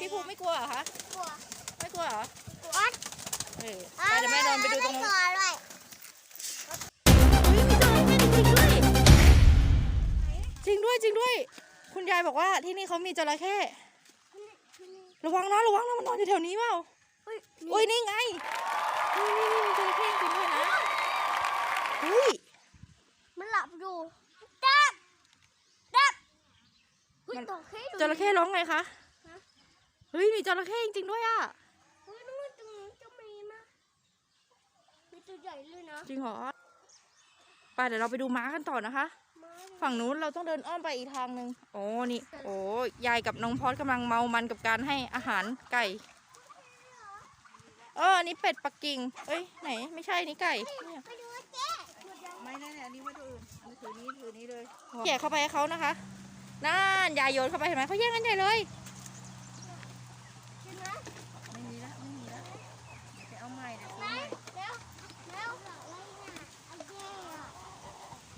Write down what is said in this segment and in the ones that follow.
พี่ภูไม่กลัวเหรอคะกลัวไม่กลัวเหรอกลัวเออไปเดี๋ยวแม่เดินไปดูตรงนู้นกลัวด้วยจริงด้วยจริงด้วย คุณยายบอกว่าที่นี่เขามีจระเข้ระวังนะระวังนะมันนอนอยู่แถวนี้เปล่าเฮ้ยอุ้ยนี่ไงนี่นี่นี่จระเข้จริงด้วยนะเฮ้ยมันหลับอยู่ดับดับเฮ้ยมันตัวเข้ดูจระเข้ร้องไงคะฮะ เฮ้ยมีจระเข้จริงๆด้วยอะเฮ้ยนู่นตรงนู้นจะมีนะมีตัวใหญ่เลยนะจริงเหรอไปเดี๋ยวเราไปดูม้ากันต่อนะคะ มาเลยฝั่งนู้นเราต้องเดินอ้อมไปอีกทางหนึ่งโอ้นี่ โอ้ยายกับน้องพอดกำลังเมามันกับการให้อาหารไก่ เอออันนี้เป็ดปักกิ่งเอ้ยไหน ไม่ใช่นี่ไก่เนี่ยไปดูเจ๊ไม่นั่นอันนี้ไม่ตัวอื่นอันนี้ถือนี้ถือนี้เลย แย่เข้าไปให้เขานะคะนั่นยายโยนเข้าไปเห็นไหมเขาแย่งกันใหญ่เลย เห็นไหม ไม่มีละไม่มีละไปเอาใหม่เดี๋ยวซื้อ ไหน ใหม่ เร็วเร็วเอาเจ๊อะ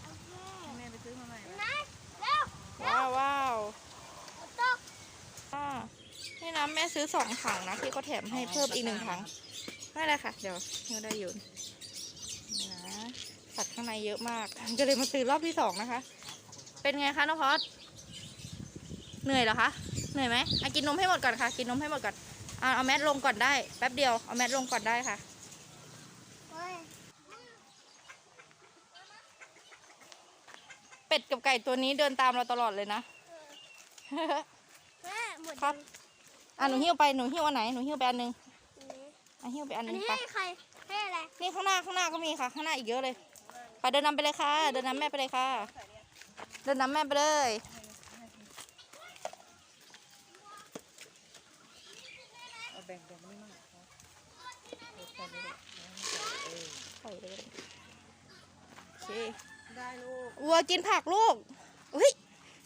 เอาเจ๊ ให้แม่ไปซื้อมาใหม่ เห็น ละ ไหมเร็ว ว้าวว้าว ตก อ่านี่นะแม่ซื้อสองถังนะพี่ก็แถมให้เพิ่มอีกหนึ่งถังไม่เลยค่ะ เดี๋ยวเดี๋ยวได้อยู่นี่นะสัตว์ข้างในเยอะมากก็เลยมาซื้อรอบที่สองนะคะ เป็นไงคะน้องพอดเหนื่อยเหรอคะเหนื่อยไหมอะกินนมให้หมดก่อนค่ะ กินนมให้หมดก่อนอะเอาแมสลงก่อนได้แป๊บเดียวเอาแมสลงก่อนได้ค่ะเฮ้ยเป็ดกับไก่ตัวนี้เดินตามเราตลอดเลยนะแม่หมดครับ อะหนูหิ้วไปหนูหิ้วอันไหนหนูหิ้วไปอันหนึงอันนี้อะหิ้วไปอันหอันนึงนี้ไปให้ใครให้อะไรนี่ข้างหน้าข้างหน้าก็มีค่ะ ข้างหน้าอีกเยอะเลยไปเดินนำไปเลยค่ะ เดินนำแม่ไปเลยค่ะ เดินนำแม่ไปเลยเอาแบ่งแบ่งนี่มั่งเอาเอาแบ่งนี่เลยเออปล่อยเลยโอเคได้ลูกวัวกินผักลูกอุ้ย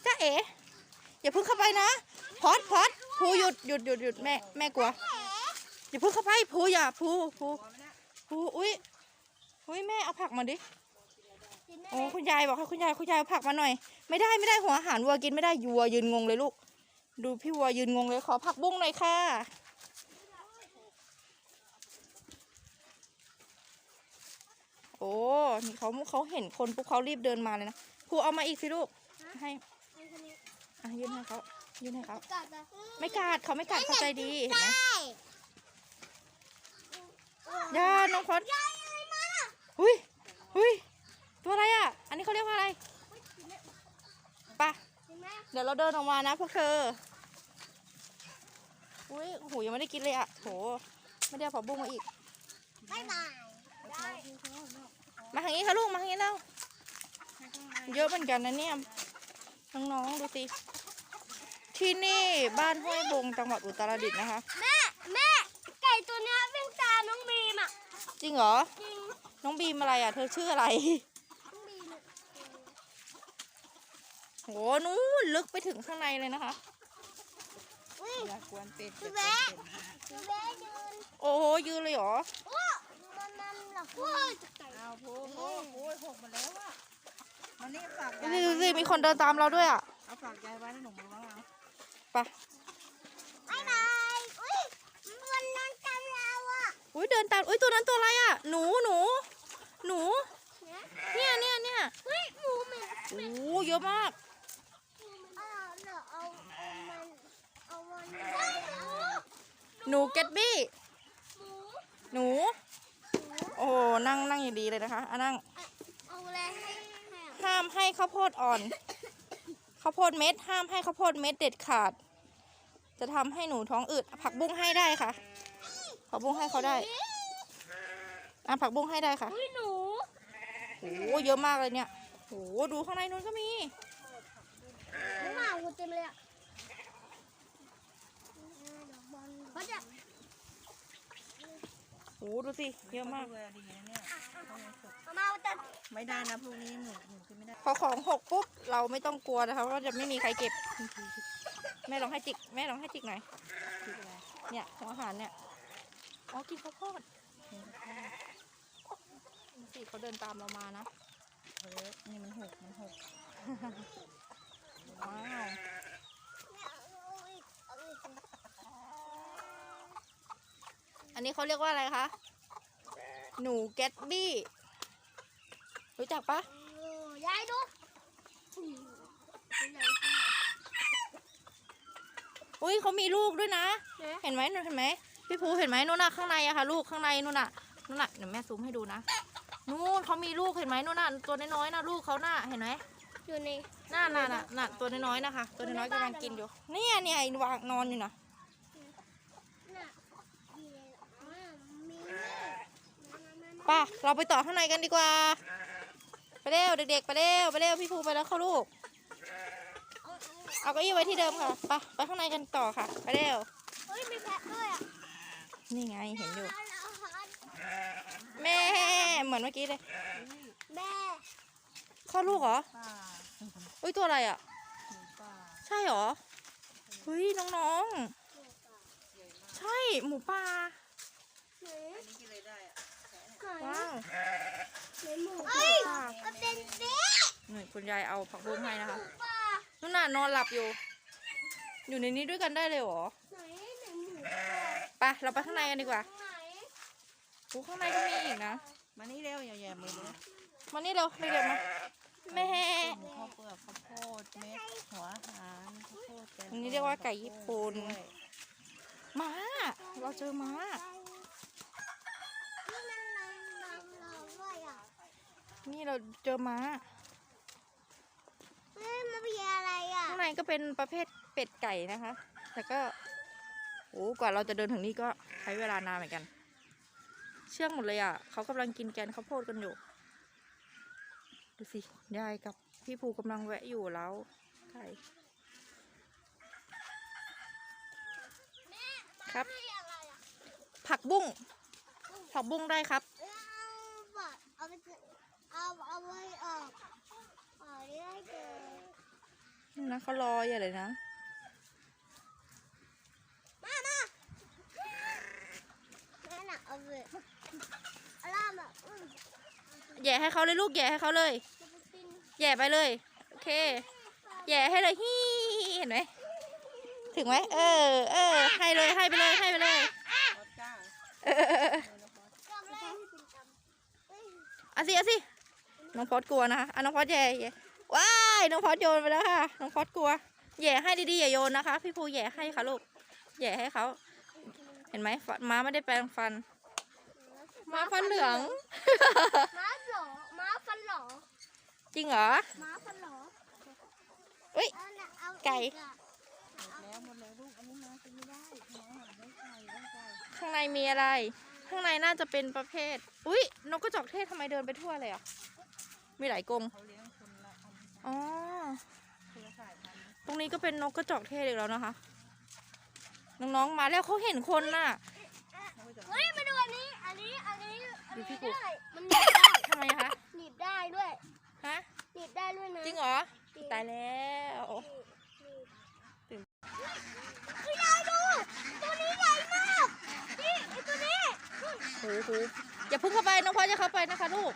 จ้าเอ๋อย่าเพิ่งเข้าไปนะพอดพอด ภูหยุดหยุดหยุดหยุดแม่แม่กลัวอย่าพิ่งเข้าไปภูอย่าภูภูภูอุ้ยอุ้ยแม่เอาผักมาดิโอ้คุณยายบอกให้คุณยายคุณยายเอาผักมาหน่อย ไม่ได้ไม่ได้หัวอาหารวัวกินไม่ได้วัวยืนงงเลยลูก ดูพี่วัวยืนงงเลยขอผักบุ้งหน่อยค่ะโอ้นี่เขาเขาเห็นคนปุ๊บเขารีบเดินมาเลยนะภูเอามาอีกสิลูก ให้อะยื่นให้เขา ยื่นให้เขากัดอะไม่กัดเขาไม่กัดเขาใจดีเห็นไหมได้ยาน้องพอดยายอะไรมาหุยหุยตัวอะไรอะ อันนี้เขาเรียกว่าอะไรไปะเห็นไหมเดี๋ยวเราเดินออกมานะพวกเธออุ้ยโอ้โหยังไม่ได้กินเลยอะ โห ไม่ได้เอาผักบุ้งมาอีกบ๊ายบายได้มาทางนี้ค่ะลูก มาทางนี้แล้ว เยอะเหมือนกันนะเนี่ย น้องๆ ดูสิ ที่นี่บ้านห้วยบงจังหวัดอุตรดิตถ์นะคะ แม่ แม่ ไก่ตัวเนี้ยวิ่งตามน้องบีมอะจริงเหรอ จริงน้องบีมอะไรอะ เธอชื่ออะไรน้องบีมอะโหนู้นลึกไปถึงข้างในเลยนะคะ อุ้ยอย่ากวนเป็ดพี่อย่ากวนแบ๊ะเป็ดพี่แบ๊ะยืนโอ้โหยืนเลยเหรอ โอ้มันมันหลับโอ้ยไก่เอาพูโอ้โหหกหมดแล้วอะมานี่ฝากดูยายสิดูสิไว้มีคนเดินตามเราด้วยอะเอาฝากยายไว้ให้หนูมาบ้างเอา ไปบ๊ายบายอุ้ยมันนอนกันเราอะอุ้ยเดินตามอุ้ยตัวนั้นตัวอะไรอะ หนูหนู หนู เนี่ยเนี่ยเนี่ยเนี่ยเฮ้ยหมูเหม็นโอ้โหเยอะมากเอาเดี๋ยวเอาเอามันเอามันเฮ้ยเอาหนูเก็ตบี้หมูหนู โอ้โหนั่งนั่งอย่างดีเลยนะคะอะนั่งเอาอะไรให้ให้อะห้ามให้ข้าวโพดอ่อนข้าวโพดเม็ด ห้ามให้ข้าวโพดเม็ดเด็ดขาด จะทำให้หนูท้องอืดผักบุ้งให้ได้ค่ะผักบุ้งให้เขาได้อะผักบุ้งให้ได้ค่ะอุ้ยหนูโอ้โหเยอะมากเลยเนี่ยโอ้โหดูข้างในนู้นก็มีน้ำหมากูเต็มเลยอะเขาจะโอ้โหดูสิเยอะมากด้วยดีนะเนี่ยเอามาสุกเอามาจะไม่ได้นะพวกนี้หนูหนูกินไม่ได้พอของหกปุ๊บเราไม่ต้องกลัวนะคะว่าจะไม่มีใครเก็บ แม่ลองให้จิก แม่ลองให้จิกหน่อยเนี่ยหัวอาหารเนี่ย อ๋อ กินข้าวโพดสิเขาเดินตามเรามานะเฮ้ยนี่มันหก มันหก ว้าวเอาอีกเอาอีกอันนี้เขาเรียกว่าอะไรคะ หนูแกตบี้ รู้จักปะยายดูอืมที่ไหนที่ไหน อุ้ยเขามีลูกด้วยนะเอ๊ะเห็นไหมหนูเห็นไหมพี่ภูเห็นไหมนู่นน่ะข้างในอะค่ะ ลูกข้างในนู่นน่ะนู่นน่ะเดี๋ยวแม่ซูมให้ดูนะนู่นเขามีลูกเห็นไหมนู่นน่ะตัวน้อยๆนะลูกเขาน่ะเห็นไหมอยู่ในน่าน่ะน่ะน่ะตัวน้อยๆนะคะ ตัวน้อยๆกำลังกินอยู่เนี่ยเนี่ยไอ้วางนอนอยู่นะน่ะมีอ่ามีแม่มามามามาไป่ะเราไปต่อข้างในกันดีกว่า ไปเร็วเด็กๆไปเร็วไปเร็วพี่ภูไปแล้วเข้าลูก เอาเอาเอาเก้าอี้ไว้ที่เดิมค่ะ ไปไปข้างในกันต่อค่ะ ไปเร็ว เฮ้ยมีแพะด้วยอะนี่ไงเห็นอยู่อาละอาหารแม่ เหมือนเมื่อกี้เลยแม่เข้าลูกเหรอป่าอุ้ยตัวอะไรอะ หมูป่าใช่เหรอ เฮ้ยน้องๆ ใช่หมูป่า ไหนอันนี้กินอะไรได้อะไหนว้าวไหนหมูเอ้ยมันเป็นเบ๊ะนี่คุณยายเอาผักบุ้งให้นะคะ ป่า นู่นน่ะนอนหลับอยู่ อยู่ในนี้ด้วยกันได้เลยเหรอไหนไหนหมูป่าไปเราไปข้างในกันดีกว่าไหนโอ้ข้างในก็มีอีกนะ มานี่เร็วอย่าแย่มือเลยมานี่เร็วเด็กๆมาแม่หมูข้าวเปลือกข้าวโพดเม็ดหัวอาหารข้าวโพดแกงอันนี้เรียกว่าไก่ญี่ปุ่น ด้วยม้าเราเจอม้านี่มันนมนมเราด้วยอะนี่เราเจอม้า เฮ้ยมันเป็นอะไรอะข้างในก็เป็นประเภทเป็ดไก่นะคะ แต่ก็โอ้กว่าเราจะเดินถึงนี่ก็ใช้เวลานานเหมือนกัน เชื่องหมดเลยอะเขากำลังกินแกนข้าวโพดกันอยู่ ดูสิยายกับพี่ภูกำลังแวะอยู่แล้วไก่ครับนี่อะไรอะผักบุ้งผักบุ้งได้ครับ เอาบัตรเอาไปเอาเอาไว้ออกอ๋อได้เจอ นี่นะเขารออย่าเลยนะมามาแม่น่ะเอาไปเอาล่ามอะอืมแย่ให้เขาเลยลูกแย่ให้เขาเลยจะไปกินแย่ไปเลย โอเค แย่ให้เลยฮี่เห็นไหมถึงไหมเออเออให้เลยให้ไปเลยให้ไปเลยรสจ้าเออเออเออกำเลยเอ้ยเอาสิเอาสิน้องพอดกลัวนะคะอะน้องพอดแย่แย่ว้าย น้องพอดโยนไปแล้วค่ะ น้องพอดกลัวแย่ให้ดีๆอย่าโยนนะคะ พี่ภูแย่ให้ค่ะลูกแย่ให้เขา เห็นไหมม้าไม่ได้แปรงฟัน ม้าฟันเหลือง ม้าหลอม้าฟันหลอจริงเหรอ ม้าฟันหลอเอ้ยไก่อีอะหมดแล้วหมดแล้วลูกอันนี้มากินไม่ได้หัวอาหารไม่ใส่ไม่ใส่ข้างในมีอะไร ข้างในน่าจะเป็นประเภท อุ้ยนกกระจอกเทศทำไมเดินไปทั่วเลยอะ มีหลายกรง อันอ๋อเครือสายพันธุ์ตรงนี้ก็เป็นนกกระจอกเทศอีกแล้วนะคะ น้องๆ มาแล้วเขาเห็นคนน่ะเขาไปจากเฮ้ยมาดูอันนี้ อันนี้ อันนี้ อันดูพี่นี้กุ๊กได้ มันหนีบได้ทำไมคะหนีบได้ด้วย ฮะ หนีบได้ด้วยนะจริงเหรอ ตายแล้วตื่นเฮ้ยยายดู ตัวนี้ใหญ่มาก นี่ไอตัวนี้โหโหอย่าเพิ่งเข้าไปน้องพลอยจะเข้าไปนะคะลูก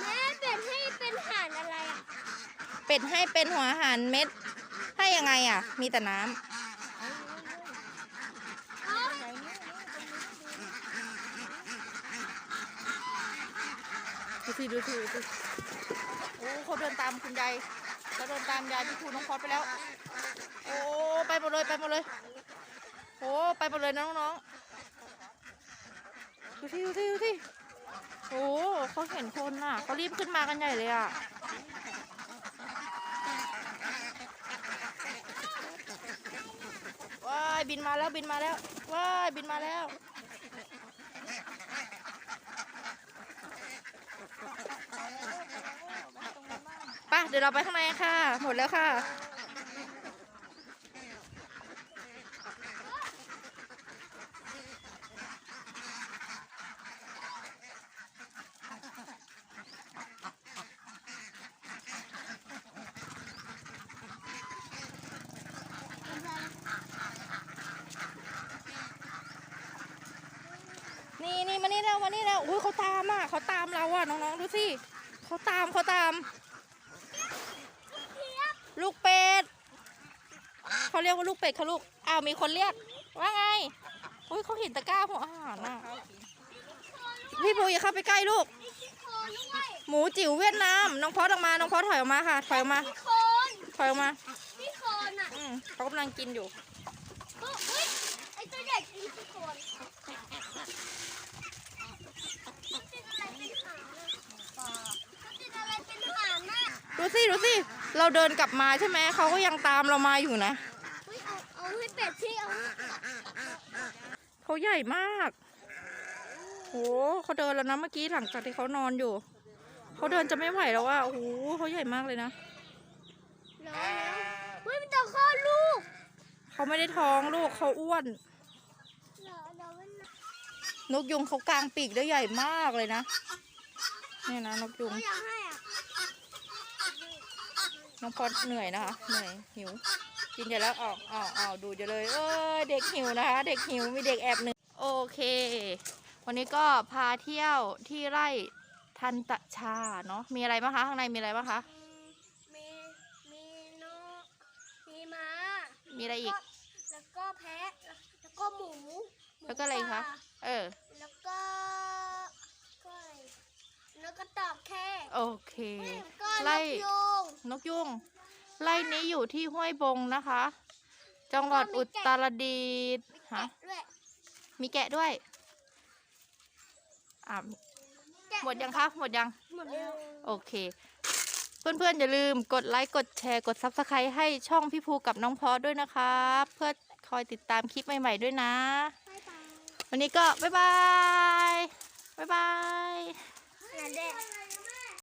แม่เป็นให้เป็นห่านอะไรอะ เป็ดให้เป็นหัวอาหารเม็ด ให้ยังไงอะ มีแต่น้ำอ๋อไก่เนี่ยดูสิดูสิดูสิโอ้เขาเดินตามคุณยายเขาเดินตามยายพี่ครูน้องพอดไปแล้ว โอ้ไปหมดเลยไปหมดเลยโอ้ไปหมดเลยนะน้องๆดูสิดูสิดูสิโอ้เขาเห็นคนน่ะเขารีบขึ้นมากันใหญ่เลยอะายบินมาแล้วบินมาแล้วว้ายบินมาแล้วป่ะเดี๋ยวเราไปข้างในค่ะ หมดแล้วค่ะ นี่นี่มานี่แล้วมานี่แล้ว อุ้ยเขาตามอะเขาตามเราอะน้องๆดูสิเขาตามเขาตาม ลูกเป็ดเขาเรียกว่าลูกเป็ดค่ะลูกอ้าวมีคนเรียกว่าไงอุ้ยเขาเห็นตะกร้าหัวอาหารน่ะพี่ภูอย่าเข้าไปใกล้ลูกพี่โคนด้วยหมูจิ๋วเวียดนามน้องพอดออกมาน้องพอดถอยออกมาค่ะถอยออกมาพี่โคนถอยออกมาพี่โคนอะอืมเขากำลังกินอยู่เฮ้ยไอตัวใหญ่กินพี่โคนติดอะไรเป็นหางอะติดอะไรเป็นหางอะ ดูสิดูสิเราเดินกลับมาใช่ไหมเขาก็ยังตามเรามาอยู่นะเฮ้ยเอาเอาให้เป็ดที่เอาให้เขาใหญ่มากโหเขาเดินแล้วนะเมื่อกี้หลังจากที่เขานอนอยู่เขาเดินจะไม่ไหวแล้วว่าโอ้โหเขาใหญ่มากเลยนะแล้วเฮ้ยมันจะคลอดลูกเขาไม่ได้ท้องลูกเขาอ้วนเดี๋ยวเดี๋ยวมันนกยุงเขากลางปีกได้ใหญ่มากเลยนะเนี่ยนะนกยุงเขาอยากให้อะ น้องพอดเหนื่อยนะคะ เหนื่อยหิว กินเสร็จแล้วออกออกออกดูจะเลย เอ้ยเด็กหิวนะคะ เด็กหิวมีเด็กแอบหนึ่งโอเค วันนี้ก็พาเที่ยวที่ไร่ทันตชาเนาะมีอะไรบ้างคะข้างในมีอะไรบ้างคะมีมีนกมีม้ามีอะไรอีก แล้วก็แพะแล้วก็หมูหมูแล้วก็อะไรอีกคะป่าเออ แล้วก็ก็อะไร แล้วก็ตอบแค่โอเค ก็ไล่นกยูงนกยุงไร่นี้อยู่ที่ห้วยบงนะคะ จังหวัดอุตรดิตถ์มีฮะ แกะด้วยมีแกะด้วย อะ แกะหมดยังคะ หมดยัง หมดแล้วโอเค เพื่อนๆ อย่าลืมกดไลค์ กดแชร์ กด Subscribe ให้ช่องพี่ภูกับน้องพอสด้วยนะคะเพื่อคอยติดตามคลิปใหม่ๆด้วยนะ บ๊ายบาย วันนี้ก็บ๊ายบาย บ๊ายบาย 奶奶.